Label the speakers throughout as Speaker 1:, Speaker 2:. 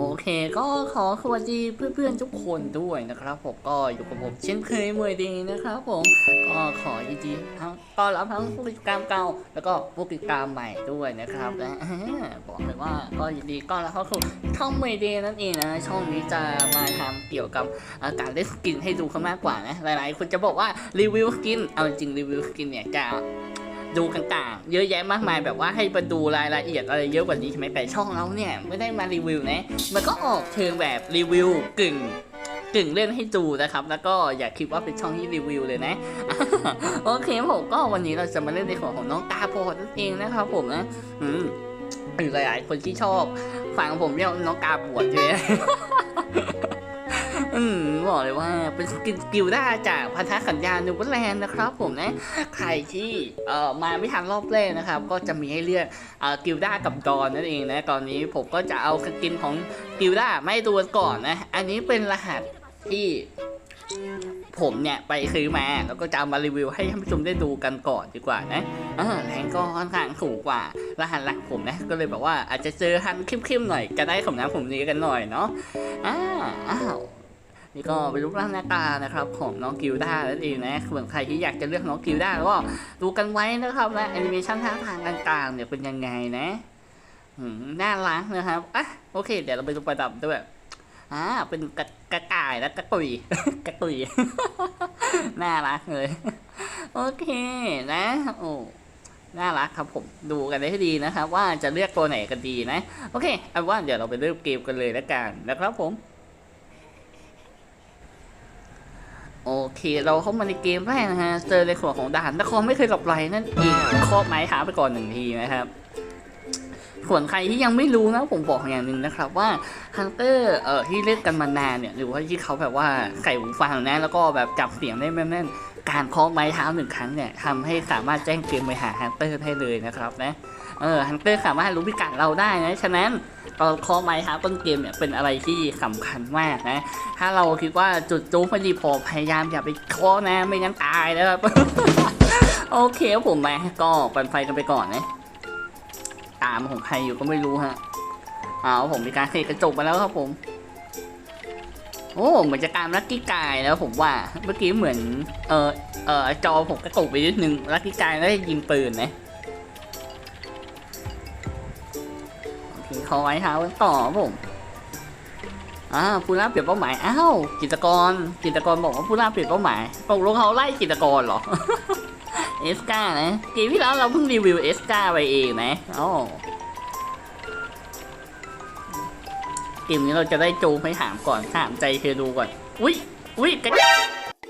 Speaker 1: โอเคก็ขอสวัสดีเพื่อนๆทุกคนด้วยนะครับผมก็อยู่กับผมเช่นเคยมวยดีนะครับผมก็ขอยินดีทั้งต้อนรับทั้งผู้ติดตามเก่า แล้วก็ผู้ติดตามใหม่ด้วยนะครับและบอกเลยว่าก็ยินดีต้อนรับเข้าสู่ช่องมวยดีนั่นเองนะช่องนี้จะมาทำเกี่ยวกับการเล่นสกินให้ดูเขามากกว่านะหลายๆคนจะบอกว่ารีวิวสกินเอาจริงรีวิวสกินเนี่ยจะ ดูต่างๆ เยอะแยะมากมายแบบว่าให้มาดูรายละเอียดอะไรเยอะกว่านี้ใช่ไหมแต่ช่องเราเนี่ยไม่ได้มารีวิวนะมันก็ออกเชิงแบบรีวิวกึ่งกึ่งเล่นให้ดูนะครับ แล้วก็อย่าคิดว่าเป็นช่องที่รีวิวเลยนะ โอเคผมก็วันนี้เราจะมาเล่นในของของน้องตาโพดนั่นเองนะครับผมนะอืมหรือหลายๆคนที่ชอบฟังผมเรียกน้องกาบวชใช่ไหม อืมบอกเลยว่าเป็นสกินสกิลได้จากพันธสัญญานูเบอร์แลนด์นะครับผมนะ ใครที่เอ่อมาไม่ทันรอบแรกนะครับ ก็จะมีให้เลือกเอ่อกิลด้ากับดอนนั่นเองนะ ตอนนี้ผมก็จะเอาสกินของกิลด้าไม่ดูกันก่อนนะ อันนี้เป็นรหัสที่ผมเนี่ยไปซื้อมาแล้วก็จะมารีวิวให้ท่านผู้ชมได้ดูกันก่อนดีกว่านะเออแรงก็ค่อนข้างสูงกว่ารหัสหลักผมนะ ก็เลยแบบว่าอาจจะเจอฮันเข้มๆหน่อยจะได้ของน้ำผมนี้กันหน่อยเนาะอ้าว นี่ก็เป็นรูปร่างหน้าตานะครับของน้องกิลด้านั่นเองนะส่วนใครที่อยากจะเลือกน้องกิลด้าก็ดูกันไว้นะครับและแอนิเมชันท่าทางต่างๆ เนี่ยเป็นยังไงนะน่ารักนะครับอะโอเค เดี๋ยวเราไปดูประดับด้วยอ่าเป็นกระกระต่ายและกระตุยกระตุยน่ารักเลย โอเคนะโอ้น่ารักครับผมดูกันได้ให้ดีนะครับ ว่าจะเลือกตัวไหนกันดีนะ โอเคเอาว่าเดี๋ยวเราไปเริ่มเกมกันเลยแล้วกันนะครับผม โอเค เราเข้ามาในเกมแรกนะฮะ เจอในส่วของด่านนครไม่เคยหลบไหลนั่นเองครอบไม้เท้าไปก่อนหนึ่งทีนะครับส่วนใครที่ยังไม่รู้นะผมบอกอย่างหนึ่งนะครับว่าฮันเตอร์เอ่อที่เล่นกันมานานเนี่ยหรือว่าที่เขาแบบว่าใส่หูฟังนะแล้วก็แบบจับเสียงได้แม่นๆการเคาะไม้เท้าหนึ่งครั้งเนี่ยทำให้สามารถแจ้งเกมไปหาฮันเตอร์ได้เลยนะครับนะ เออฮันเตอร์สามารถรู้พิกัดเราได้นะ ฉะนั้นตอนคาะไม้เท้าต้นเกมเนี่ยเป็นอะไรที่สำคัญมากนะ ถ้าเราคิดว่าจุดจู๊ไม่ดีพอพยายามอย่าไปคาะนะ ไม่งั้นตายนะครับ โอเคผมมาก็ปันไฟกันไปก่อนนะ ตามของใครอยู่ก็ไม่รู้ฮะเอาผมมีการเทกระจกมาแล้วครับผม โอ้เหมือนจะตามลักกี้กายแล้วผมว่าเมื่อกี้เหมือน เออเออจอผมกระตุกไปนิดนึงลักกี้กายได้ยิงปืนนะ โอเคเขาไว้เท้ากันต่อผมอ่าผู้ล่าเปลี่ยนเป้าหมายอ้าวกิจกร กิจกรบอกว่าผู้ล่าเปลี่ยนเป้าหมายตกลงเขาไล่กิจกรเหรอเอสกานะเกมที่แล้วเราเพิ่งรีวิวเอสกาไปเองนะอ๋อเกมนี้เราจะได้จูงไปถามก่อนถามใจเธอดูก่อน อุ้ยอุ้ยกระ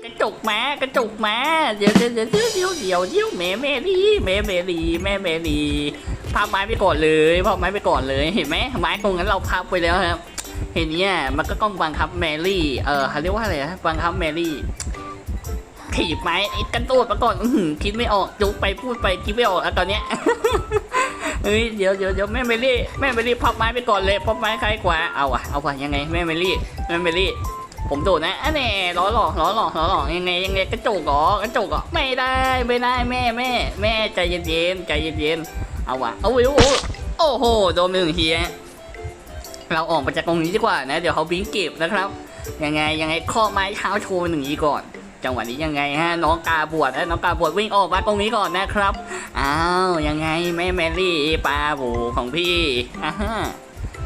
Speaker 1: กระจกมากระจกมาเดี๋ยวเดี๋ยวเดี๋ยวเดี๋ยวเดี๋ยวเดี๋ยวแม่แม่ดีแม่แม่ดีแม่แม่ดีพับไม้ไปก่อนเลยพับไม้ไปก่อนเลยเห็นไหมไม้ตรงนั้นเราพับไปแล้วครับ เห็นเนี่ยมันก็ต้องบังคับแมรี่เออเขาเรียกว่าอะไรนะบังคับแมรี่ถีบไม้กันโดดมาก่อนอืคิดไม่ออกจุกไปพูดไปคิดไม่ออกแล้วตอนเนี้ยเฮ้ยเดี๋ยวเดี๋ยวเดี๋ยวแม่เมลี่แม่เมลี่พับไม้ไปก่อนเลยพับไม้ใครกว่าเอาอะเอาว่ะยังไงแม่เมลี่แม่เมลี่ ผมโดดนะอันแน่ล้อหลอกล้อหลอกล้อหลอกยังไงยังไงกระจกหรอกระจกหรอไม่ได้ไม่ได้แม่แม่แม่ใจเย็นๆใจเย็นๆเอาว่ะเอาวิวโอ้โหโดนไปหนึ่งทีฮะเราออกมาจากตรงนี้ดีกว่านะ เดี๋ยวเขาบิงเก็บนะครับ ยังไงยังไงข้อไม้เท้าโชว์หนึ่งทีก่อน จังหวะนี้ยังไงฮะน้องกาบวชนะน้องกาบวชวิ่งออกมาตรงนี้ก่อนนะครับอ้าวยังไงแม่แมรี่ปลาบูของพี่อ่าฮะ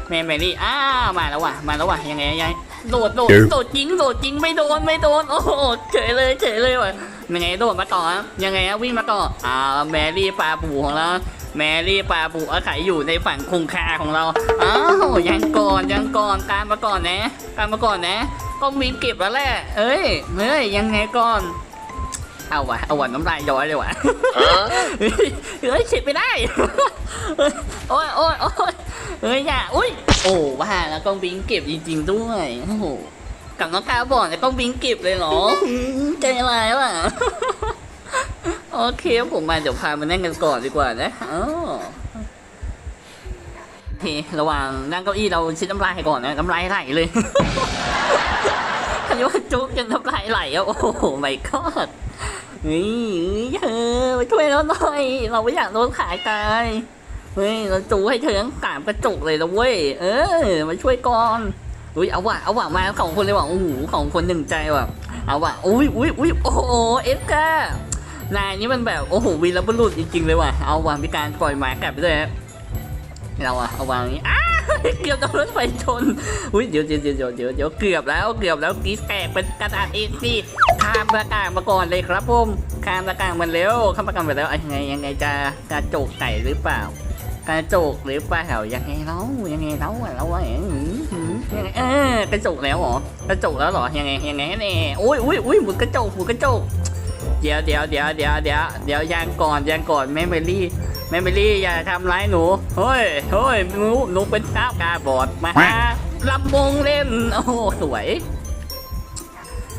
Speaker 1: แม่แมรี่อ้าวมาแล้วว่ะมาแล้วว่ะยังไงยังไง โดดโดดโดดจริงโดดจริงไม่โดนไม่โดนโอ้โหเฉยเลยเฉยเลยว่ะยังไงโดดมาต่อฮะยังไงฮะวิ่งมาต่ออ้าวแมรี่ปลาบูของเราแมรี่ปลาบูอาศัยอยู่ในฝั่งคงคาของเราอ้าวยังก่อนยังก่อนตามมาก่อนนะตามมาก่อนนะก็มีเก็บแล้วแหละเอ้ยเฮ้ยยังไงก่อนเอาวะเอาวะน้ำลายย้อยเลยวะเฮ้ยเฮ้ยฉีดไม่ได้เฮ้ยโอ้ยโอ้ยโอ้ย เฮ้ยอย่าอุ้ยโอ้ว่าแล้วก็บิงเก็บจริงๆด้วยโอ้โหกับน้องกาบอกเนี่ยต้องบิงเก็บเลยเหรอใจร้ายว่ะโอเคผมมาเดี๋ยวพามานั่งกันก่อนดีกว่านะอ๋อโอเคระหว่างนั่งเก้าอี้เราชิดน้ำลายก่อนนะน้ำลายไหลเลยอันนี้ว่าจุกจนน้ำลายไหลอะโอ้โหไม่กอดนี่เธอมาช่วยเราหน่อย เราไม่อยากโดนขายตาย เฮ้ยเราจูให้เธอทั้งสามกระจกเลยนะเว้ย เออ มาช่วยก่อนอุ้ยเอาว่ะเอาว่ะมาสองคนเลยว่ะโอ้โหสองคนหนึ่งใจว่ะเอาว่ะอุ้ยอุ้ยอุ้ยโอ้โหเอฟก้านายนี่มันแบบโอ้โหวีรบุรุษจริงๆเลยว่ะเอาว่ะมีการปล่อยหมากลับไปด้วยเราอะเอาวางนี้อ้าเกือบโดนรถไฟชนอุ้ยเดี๋ยวเดี๋ยวเดี๋ยวเดี๋ยวเดี๋ยวเกือบแล้วเกือบแล้วกรีดแตกเป็นกระดาษเอซีข้ามประกางมาก่อนเลยครับผมข้ามประกางมันเร็วข้ามประกางไปแล้วอะยังไงยังไงจะกระโจกไก่หรือเปล่า กระจกหรือเปล่ายังไงเล่ายังไงเล่าอะเราว่าอย่างนี้หืมยังไงเออกระจกแล้วเหรอกระจกแล้วเหรอยังไงยังไงแน่อุ้ยอุ้ยอุ้ยหมุนกระจกหมุนกระจกเดี๋ยวเดี๋ยวเดี๋ยวเดี๋ยวเดี๋ยวเดี๋ยวยังก่อนยังก่อนแม่เมลี่แม่เมลี่อย่าทำร้ายหนูเฮ้ยเฮ้ยหนูหนูเป็นสาวกาบอดมาลำวงเล่นโอ้สวย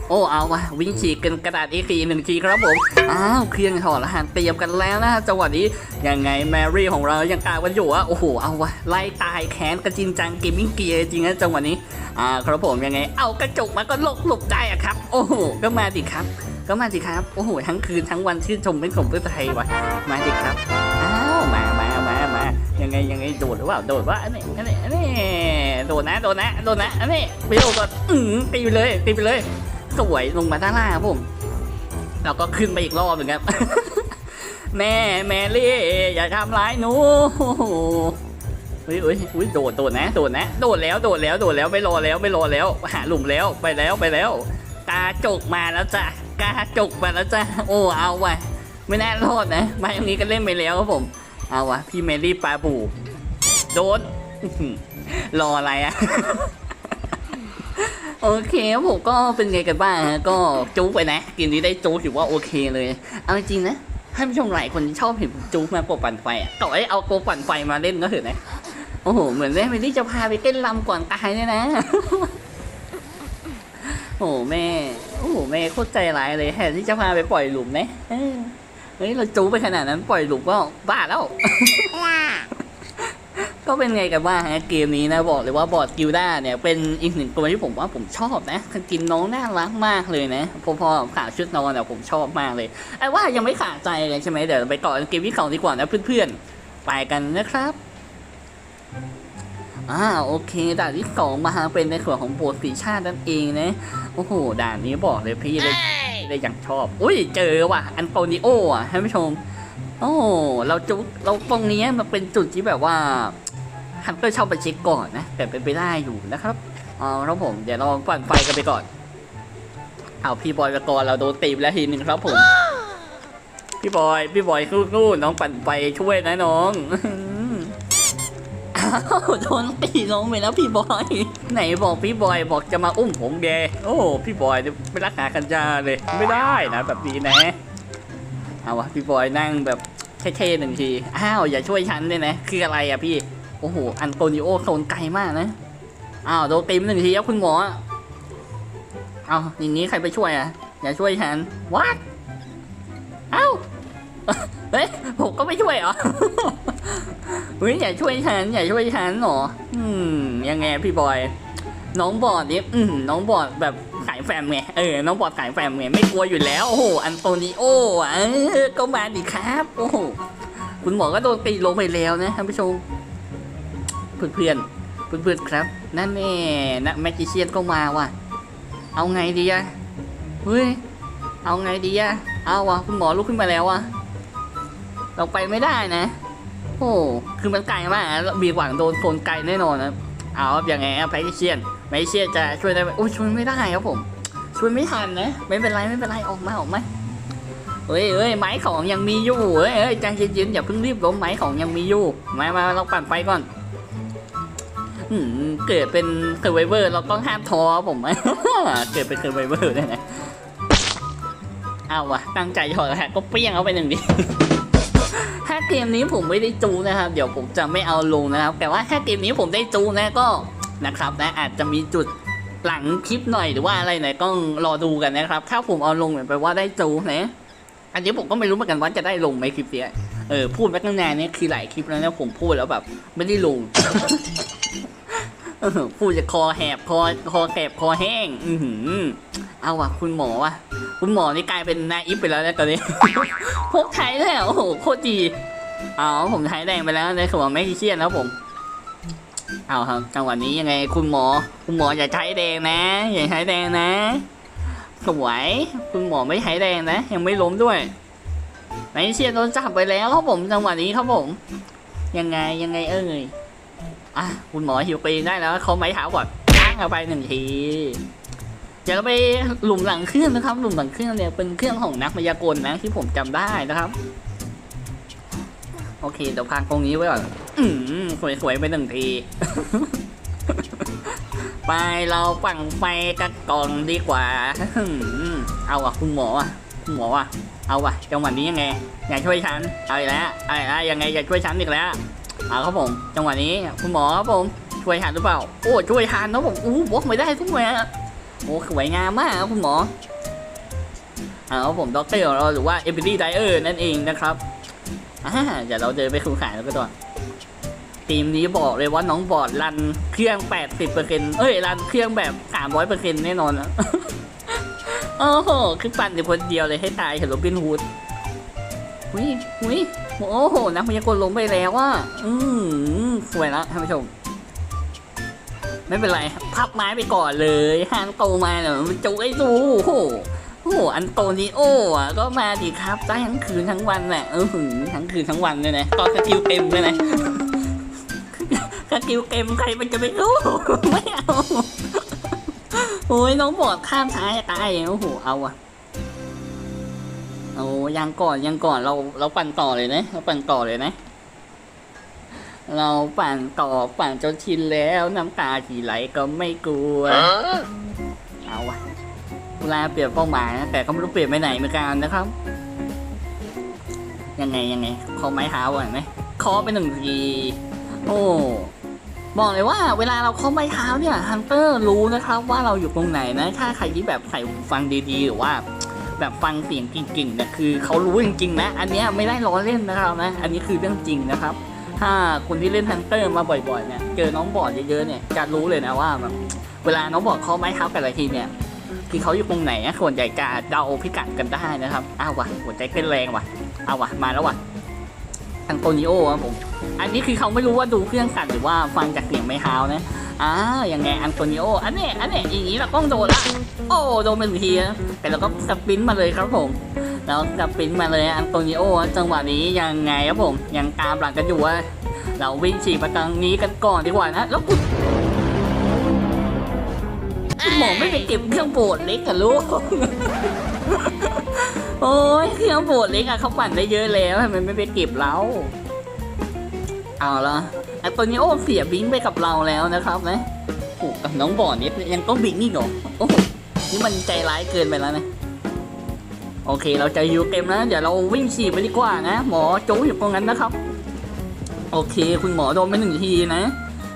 Speaker 1: โอ้เอาวะวิ่งฉีกกันกระดาษ A4 หนึ่งทีครับผมอ้าวเครื่องถอดรหัสเตรียมกันแล้วนะจังหวะนี้ยังไงแมรี่ของเรายังกาวกันอยู่อะโอ้โหเอาวะไล่ตายแค้นกระจินจังเกมมิ่งเกียร์จริงนะจังหวะนี้อ่าครับผมยังไง เอากระจกมาก็หลบหลบได้อะครับ โอ้โหก็มาดิครับ ก็มาสิครับโอ้โหทั้งคืนทั้งวันชื่นชมเป็นผมเพื่อไทยวะมาดิครับอ้าวมามามามายังไงยังไงโดดหรือเปล่าโดดว่าอันนี้อันนี้อันนี้โดดนะโดดนะโดดนะอันนี้ไปโดดก่อนอืมตีไปเลยตีไปเลย สวยลงมาด้านล่างครับผมเราก็ขึ้นไปอีกรอบหนึ่งครับ แม่แมรี่อย่าทำร้ายหนูเฮ้ยเฮ้ยอุ้ยโดดโดดนะโดดนะโดดแล้วโดดแล้วโดดแล้วไม่รอแล้วไม่รอแล้วหาหลุมแล้วไปแล้วไปแล้ว กาจกมาแล้วจ้ะกาจกมาแล้วจ้ะโอ้เอาว่ะไม่น่ารอดนะมาอย่างนี้ก็เล่นไปแล้วครับผม เอาวะพี่เมลี่ปลาบูโดนรออะไรอะ โอเคครับผมก็เป็นไงกันบ้างก็จู๊ไปนะเกมนี้ได้จู๊ถือว่าโอเคเลย เอาจริงนะท่านผู้ชมหลายคนชอบเห็นผมจู๊มาโปรปั่นไฟอะต่อให้เอาโปปั่นไฟมาเล่นก็เถอะนะ โอ้โห เหมือนแม่เมลี่จะพาไปเต้นรำก่อนตายเนี่ยนะ โอ้โหแม่ โอ้โหแม่โคตรใจร้ายเลยแทนที่จะพาไปปล่อยหลุมนะเออเฮ้ยเราจูไปขนาดนั้นปล่อยหลุมก็บ้าแล้ว ก็เป็นไงกันบ้างฮะเกมนี้นะบอกเลยว่าบอร์ดกิลด้าเนี่ยเป็นอีกหนึ่งตัวที่ผมว่าผมชอบนะคือกินน้องน่ารักมากเลยนะพอพอขาชุดนอนเนี่ยผมชอบมากเลยไอ้ว่ายังไม่ขาดใจเลยใช่ไหมเดี๋ยวไปก่อนเกมที่สองดีกว่านะเพื่อนๆไปกันนะครับอ่าโอเคด่านที่สองมาเป็นในส่วนของโบสถ์สีชาตินั่นเองนะโอ้โหด่านนี้บอกเลยพี่เลยเลยอย่างชอบ อุ้ยเจอว่ะอันโตนิโออะท่านผู้ชมโอ้เราจุเราตรงนี้มันเป็นจุดที่แบบว่า ฮันเตอร์ชอบไปเช็คก่อนนะ แต่เป็นไปได้อยู่นะครับอ๋อครับผมเดี๋ยวเราปั่นไฟกันไปก่อน เอาพี่บอยไปก่อนเราโดนตีไปแล้วทีหนึ่งครับผม พี่บอยพี่บอยสู้ๆน้องปั่นไฟช่วยนะน้องโดนตีลงไปแล้วพี่บอย ไหนบอกพี่บอยบอกจะมาอุ้มผมแกโอ้พี่บอยเนี่ยไม่รักษากันจาเลย ไม่ได้นะแบบนี้นะ เอาวะพี่บอยนั่งแบบเท่ๆหนึ่งที อ้าวอย่าช่วยฉันเลยนะ คืออะไรอะพี่ อ้โห อันโตนิโอโซนไกลมากนะ อ้าวโดนตีมหนึ่งทีครับคุณหมอ เอาอย่างนี้ใครไปช่วยอะอย่าช่วยฉันวัดเอ้า เฮ้ย ผมก็ไม่ช่วยเหรอเฮ้ยอย่าช่วยฉันอย่าช่วยฉันหรอ อืม ยังไงพี่บอย น้องบอดนี่อืมน้องบอดแบบขายแฟมไง เออ น้องบอดขายแฟมไง ไม่กลัวอยู่แล้ว โอ้โห อันโตนิโออะเออก็มาดิครับ โอ้โห คุณหมอก็โดนตีลงไปแล้วนะท่านผู้ชม เพื่อนเพื่อนเพื่อนๆครับ นั่นแน่นะแมจิเชียนก็มาว่ะ เอาไงดีอะเฮ้ย เอาไงดีอะเอาวะคุณหมอลุกขึ้นมาแล้วอะเราไปไม่ได้นะ โอ้คือมันไกลมากนะมีหวังโดนโซนไกลแน่นอนนะเอาครับยังไงแพทิเชียนแพทิเชียนจะช่วยได้ไหมโอ้ช่วยไม่ได้ครับผมช่วยไม่ทันนะ ไม่เป็นไรไม่เป็นไรออกมาออกมาเฮ้ยเฮ้ยไม้ของยังมีอยู่เฮ้ยเฮ้ยใจเย็นๆอย่าเพิ่งรีบล้มไม้ของยังมีอยู่มามาเราปั่นไฟก่อน เกิดเป็นเซอร์ไวเวอร์เราต้องห้ามท้อครับผมเกิดเป็นเซอร์ไวเวอร์ได้ไงเอาวะตั้งใจถอดแล้วฮะก็เปี้ยงเอาไปหนึ่งดิถ้าเกมนี้ผมไม่ได้จูนะครับ เดี๋ยวผมจะไม่เอาลงนะครับ แต่ว่าถ้าเกมนี้ผมได้จูนะก็นะครับนะอาจจะมีจุดหลังคลิปหน่อยหรือว่าอะไรหน่อยก็รอดูกันนะครับ ถ้าผมเอาลงเนี่ยแปว่าได้จูนะอันนี้ผมก็ไม่รู้เหมือนกันว่าจะได้ลงไหมคลิปเนี้ย เออพูดไปตั้งนานเนี่ยคือหลายคลิปแล้วนะผมพูดแล้วแบบ ไม่ได้ลงพูดจะคอแหบคอคอแหบคอแห้ง อือหือเอาว่ะ คุณหมอว่ะ คุณหมอนี่กลายเป็นนายอิฟไปแล้วนะตอนนี้พกไทยแล้วโอ้โหโคตรดีเอาผมใช้แดงไปแล้วในส่วนไม่ขี้เกียจแล้วผมเอาครับจังหวะนี้ยังไงคุณหมอ คุณหมออย่าใช้แดงนะ อย่าใช้แดงนะสวยคุณหมอไม่ใช้แดงนะ ยังไม่ล้มด้วย ไม่เชียโดนจับไปแล้วครับผมจังหวะนี้ครับผม ยังไงยังไงเอ้ยอะคุณหมอหิวปีได้แล้วเขาไม้เท้าก่อนตั้งเอาไปหนึ่งทีเดี๋ยวไปหลุมหลังเครื่องนะครับหลุมหลังเครื่องเนี่ยเป็นเครื่องของนักมายากลนะที่ผมจำได้นะครับ โอเคเดี๋ยวพักตรงนี้ไว้ก่อนอืมสวยๆไปหนึ่งทีไปเราปั่งไฟกันก่อนดีกว่า เอาอะคุณหมออะคุณหมออะ เอาอะจังหวะนี้ยังไง อยากช่วยฉันเอาอีกแล้วเอาอีกแล้วยังไงอยากช่วยฉันอีกแล้วเอาครับผมจังหวะนี้คุณหมอครับผมช่วยทันหรือเปล่าโอ้ช่วยทันนะผมอู้บล็อกไม่ได้ทุกแม่โอ้สวยงามมากครับคุณหมอเอาครับผมด็อกเตอร์ของเราหรือว่าเอมิลี่ไดเออร์นั่นเองนะครับอ่าเดี๋ยวเราเดินไปคุยขายแล้วก็ต่อทีมนี้บอกเลยว่าน้องบอดรันเครื่อง 80%เอ้ยรันเครื่องแบบ 300%แน่นอนนะ โอ้โห คือปั่นอยู่คนเดียวเลยให้ตายเห็นโรบินฮูดหุยหุยโอ้โหนักพยากลล้มไปแล้วว่าอืมสวยแล้วท่านผู้ชม ไม่เป็นไร พับไม้ไปก่อนเลยฮานโตมาเดี๋ยมันจุไอ้ดูโอ้โหโอ้โหอันโตนิโออะ ก็มาดีครับได้ทั้งคืนทั้งวันแหละเออหือทั้งคืนทั้งวันเลยนะก็สกิลเต็มเลยนะสกิลเต็มใครมันจะไปรู้ไม่เอา โอ้ยน้องบอดข้ามซ้ายตายโอ้โหเอาอะโอ้ยังก่อนยังก่อนเราเราปั่นต่อเลยนะ เราปั่นต่อเลยนะ เราปั่นต่อปั่นจนชินแล้วน้ำตาทีไหลก็ไม่กลัวเอาวะเวลาเปลี่ยนเป้าหมายนะแต่ก็ไม่รู้เปลี่ยนไปไหนเหมือนกันนะครับ ยังไงยังไงขอไม้เท้าก่อนไหมเคอไปหนึ่งทีโอ้ บอกเลยว่าเวลาเราเข้าไม้เท้าเนี่ยฮันเตอร์รู้นะครับว่าเราอยู่ตรงไหนนะถ้าใครที่แบบใส่หูฟังดีๆหรือว่า แบบฟังเสียงกิ่งๆเนี่ยคือเขารู้จริงๆนะ อันนี้ไม่ได้ล้อเล่นนะครับนะ อันนี้คือเรื่องจริงนะครับ ถ้าคนที่เล่นฮันเตอร์มาบ่อยๆเนี่ยเจอน้องบอดเยอะๆเนี่ยจะรู้เลยนะว่าแบบเวลาน้องบอดเข้าไม้เท้าแต่ละทีเนี่ยคือเขาอยู่ตรงไหนส่วนใหญ่จะเดาพิกัดกันได้นะครับอ้าววะหัวใจเต้นแรงว่ะเอาวะมาแล้วว่ะ ทางโตนิโอครับผม อันนี้คือเขาไม่รู้ว่าดูเครื่องสั่นหรือว่าฟังจากเสียงไม้เท้านะอ้าวยังไงอันโตนิโอ อันนี้อันนี้อย่างนี้เราต้องโดนละ โอ้โดนไปหนึ่งทีนะแต่เราก็สปินมาเลยครับผม แล้วสปินมาเลยอันโตนิโอจังหวะนี้ยังไงครับผม ยังตามหลังกันอยู่ว่าเราวิ่งฉีกมาทางนี้กันก่อนดีกว่านะ แล้วคุณหมอไม่ไปเก็บเครื่องโบดเล็กกับลูก โอ้ยเครื่องโบดเล็กอะเขาปั่นได้เยอะแล้วทำไมไม่ไปเก็บเรา เอาละไอ้ตัวนี้โอ้เสียบิงไปกับเราแล้วนะครับนะโอ้กับน้องบ่อนิดยังต้องบิงอีกเหรอโอ้นี่มันใจร้ายเกินไปแล้วนะโอเค เราจะยูเกมนะเดี๋ยวเราวิ่งฉีดไปดีกว่านะ หมอโจ้อยู่ตรงนั้นนะครับ โอเค คุณหมอโดนไปหนึ่งทีนะ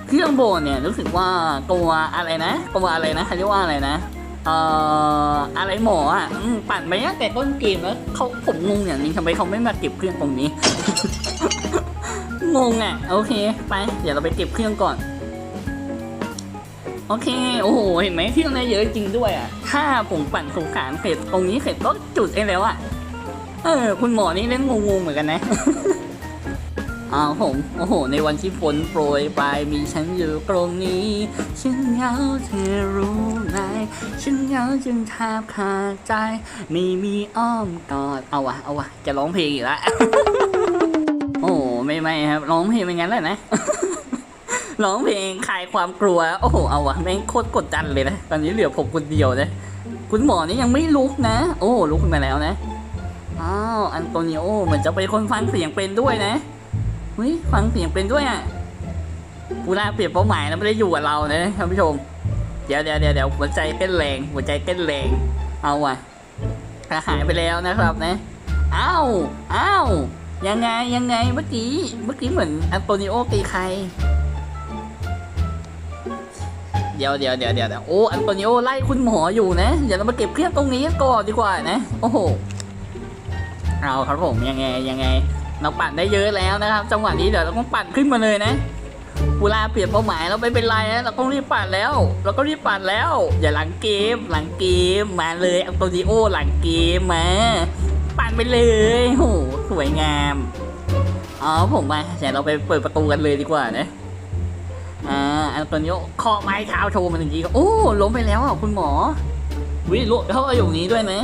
Speaker 1: เครื่องโบนเนี่ยรู้สึกว่าตัวอะไรนะตัวอะไรนะเขาเรียกว่าอะไรนะ เอ่ออะไรหมออะอืมปั่นไปตั้งแต่ต้นเกมแล้วเขาผมงงอย่างนึงทำไมเขาไม่มาเก็บเครื่องตรงนี้ งงอะโอเค ไป เดี๋ยวเราไปเก็บเครื่องก่อน โอเค โอ้โหเห็นไหมเครื่องได้เยอะจริงด้วยอะถ้าผมปั่นสุขานเสร็จตรงนี้เสร็จก็จุดเองแล้วอะเออคุณหมอนี่เล่นงงๆเหมือนกันนะ อ้าวผมโอ้โห ในวันที่ฝนโปรยปลายมีฉันอยู่ตรงนี้ ฉันเหงาเธอรู้ไหมฉันเหงาจนแทบขาดใจ ไม่มีอ้อมกอดเอาวะเอาวะจะร้องเพลงอีกแล้วโอ้ไม่ไม่ครับร้องเพลงเป็นงั้นแหละนะร้องเพลงคลายความกลัว โอ้โห เอาวะแม่งโคตรกดดันเลยนะ ตอนนี้เหลือผมคนเดียวนะ คุณหมอนี่ยังไม่ลุกนะ โอ้ลุกขึ้นมาแล้วนะ อ้าว อันโตนิโอเหมือนจะเป็นคนฟังเสียงเป็นด้วยนะ ฮ้ยฟังเสียงเป็นด้วยอะกูน่าเปลี่ยนเป้าหมายแล้วไม่ได้อยู่กับเรานะท่านผู้ชมเดี๋ยวเดี๋ยวเดี๋ยวเดี๋ยวหัวใจเต้นแรง หัวใจเต้นแรง เอาว่ะหายไปแล้วนะครับนะอ้าวอ้าวยังไงยังไงเมื่อกี้เมื่อกี้เหมือนอันโตนิโอตีใคร เดี๋ยวเดี๋ยวเดี๋ยวเดี๋ยวเดี๋ยวโอ้อันโตนิโอไล่คุณหมออยู่นะเดี๋ยวเรามาเก็บเครื่องตรงนี้ก่อนดีกว่านะ โอ้โห เอาครับผมยังไงยังไง เราปั่นได้เยอะแล้วนะครับ จังหวะนี้เดี๋ยวเราต้องปั่นขึ้นมาเลยนะเวลาเปลี่ยนเป้าหมายเราไม่เป็นไรนะเราต้องรีบปั่นแล้ว เราก็รีบปั่นแล้ว อย่าหลังเกมหลังเกมมาเลยอันโตนิโอหลังเกมมาปั่นไปเลยโหสวยงามอ๋อผมมาเดี๋ยวเราไปเปิดประตูกันเลยดีกว่านะอ่าอันตัวนี้เคาะไม้เท้าโชว์มันอย่างนี้โอ้ล้มไปแล้วอะคุณหมอวิลุเขาเอาอยู่นี้ด้วยนะ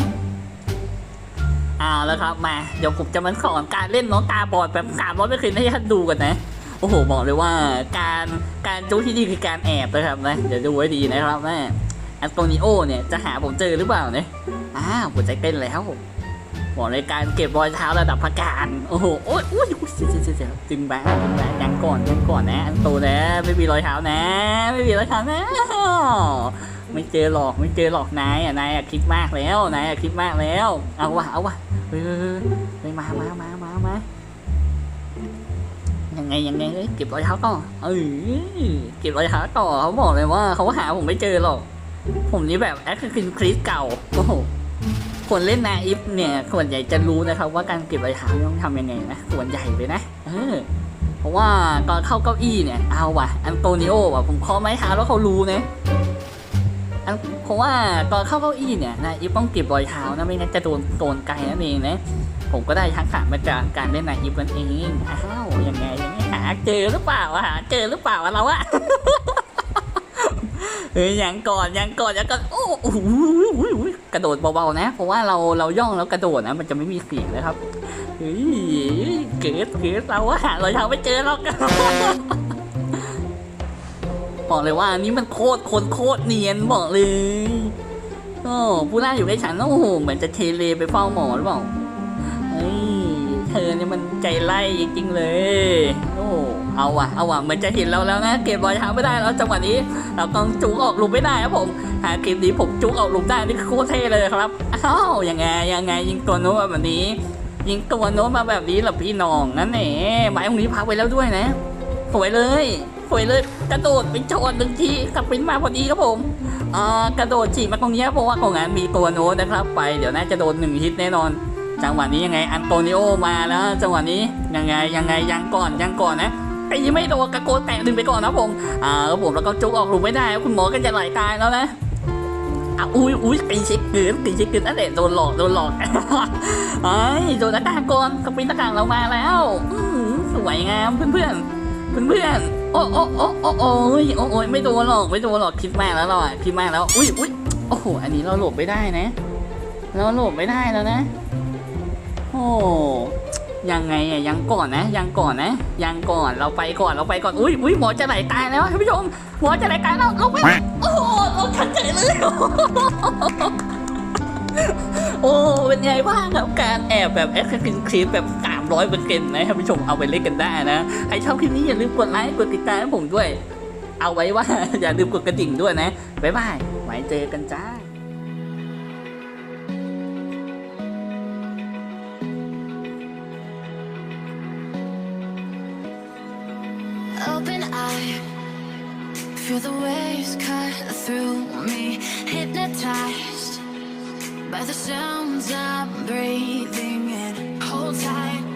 Speaker 1: เอาแล้วครับมาเดี๋ยวผมจะมาสอนการเล่นน้องตาบอดแบบสามร้อยเปอร์เซ็นต์ให้ท่านดูกันนะโอ้โหบอกเลยว่าการการจู้ที่ดีคือการแอบนะครับนะเดี๋ยวดูไว้ดีนะครับนะแอนโตนิโอเนี่ยจะหาผมเจอหรือเปล่าเนี่ยอ้าวหัวใจเต้นแล้วบอกเลยการเก็บรอยเท้าระดับพักการโอ้โหโอ้ยโอ้ยโอ้ยเสียเสียเสียวเสียวจึงบ้าจึงบ้ายังก่อนยังก่อนนะอันโตนะไม่มีรอยเท้านะ ไม่มีรอยเท้านะ ไม่เจอหรอกไม่เจอหรอกนายอะนายอะคิดมากแล้วนายอะคิดมากแล้ว เอาวะเอาวะเฮ้ยเฮ้ยมามามามามายังไงยังไงเอ้ยเก็บรอยเท้าต่อเออเก็บรอยเท้าต่อเขาบอกเลยว่าเขาหาผมไม่เจอหรอก ผมนี่แบบแอคคินคริสเก่าโอ้โหคนเล่นนาอิฟเนี่ยส่วนใหญ่จะรู้นะครับว่าการเก็บรอยเท้าต้องทำยังไงนะส่วนใหญ่เลยนะเออเพราะว่าตอนเข้าเก้าอี้เนี่ยเอาว่ะอันโตนิโอว่ะผมเคาะไม้เท้าแล้วเขารู้นะ เพราะว่าตอนเข้าเก้าอี้เนี่ยนาอิฟต้องเก็บรอยเท้านะไม่งั้นจะโดนโดนไกลนั่นเองนะผมก็ได้ทักษะมาจากการเล่นนายอิฟนั่นเองอ้าวยังไงยังไงหาเจอหรือเปล่าอะหาเจอหรือเปล่าเราอะเฮ้ยยังก่อนยังก่อนยังก่อนโอ้โหกระโดดเบาๆนะ เพราะว่าเราเราย่องแล้วกระโดดนะ มันจะไม่มีเสียงนะครับเฮ้ยเกิดเกิดเราอะหารอยเท้าไม่เจอหรอก บอกเลยว่าอันนี้มันโคตรโคนโคตรเนียนบอกเลยโอ้ผู้น่าอยู่ใกล้ฉันโอ้โหเหมือนจะเทเลไปเฝ้าหมอหรือเปล่าเฮ้ยเธอเนี่ยมันใจไล่จริงๆเลย โอ้เอาว่ะเอาว่ะเหมือนจะเห็นเราแล้วนะเก็บรอยเท้าไม่ได้แล้วจังหวะนี้เราต้องจุกออกหลุมไม่ได้ครับผมหาคลิปนี้ผมจุกออกหลุมได้นี่โคตรเท่เลยครับอ้าวยังไงยังไงยิงตัวโน้ตมาแบบนี้ ยิงตัวโน้ตมาแบบนี้หรอพี่น้องนั่นแหละไม้ตรงนี้พักไว้แล้วด้วยนะสวยเลย สวยเลยกระโดดไปชนหนึ่งทีสปรินมาพอดีครับผมอ่ากระโดดฉีกมาตรงนี้เพราะว่าของงานมีตัวโน้ตนะครับ ไปเดี๋ยวน่าจะโดนหนึ่งฮิตแน่นอน จังหวะนี้ยังไงอันโตนิโอมาแล้ว จังหวะนี้ยังไงยังไงยังก่อนยังก่อนนะตีไม่โดนกระโกนแตะดึงไปก่อนนะผมอ่าครับผมแล้วก็จุกออกหลุมไม่ได้ คุณหมอก็จะไหลตายแล้วนะอะอุ้ยอุ้ยตีเช็คเกินตีเช็คเกินนั่นแหละโดนหลอกโดนหลอกไอ้โดนหน้ากากก่อนกระปิ้นหน้ากากเรามาแล้วสวยงามเพื่อนเพื่อนเพื่อนเพื่อน โอ้โอ้โอ้โอ้โอ้ยโอ้ยไม่โดนหรอกไม่โดนหรอกคิดมากแล้วเราอะคิดมากแล้วอุ้ยอุ้ยโอ้โหอันนี้เราหลบไม่ได้นะ เราหลบไม่ได้แล้วนะ โอ้ยังไงอะยังก่อนนะ ยังก่อนนะ ยังก่อนเราไปก่อนเราไปก่อนอุ้ยอุ้ยหมอจะไหลตายแล้วท่านผู้ชมหมอจะไหลตายแล้วเราไปโอ้โหเราทันใจเลยโอ้เป็นไงบ้างครับการแอบแบบแอคชั่นคลิปแบบ 300เปอร์เซ็นต์นะท่านผู้ชมเอาไปเล่นกันได้นะใครชอบคลิปนี้อย่าลืมกดไลค์กดติดตามให้ผมด้วย เอาไว้ว่าอย่าลืมกดกระดิ่งด้วยนะบ๊ายบายไว้เจอกันจ้า
Speaker 2: Open eye, feel the waves cut through me. Hypnotized by the sounds I'm breathing in. Hold tight, hold tight,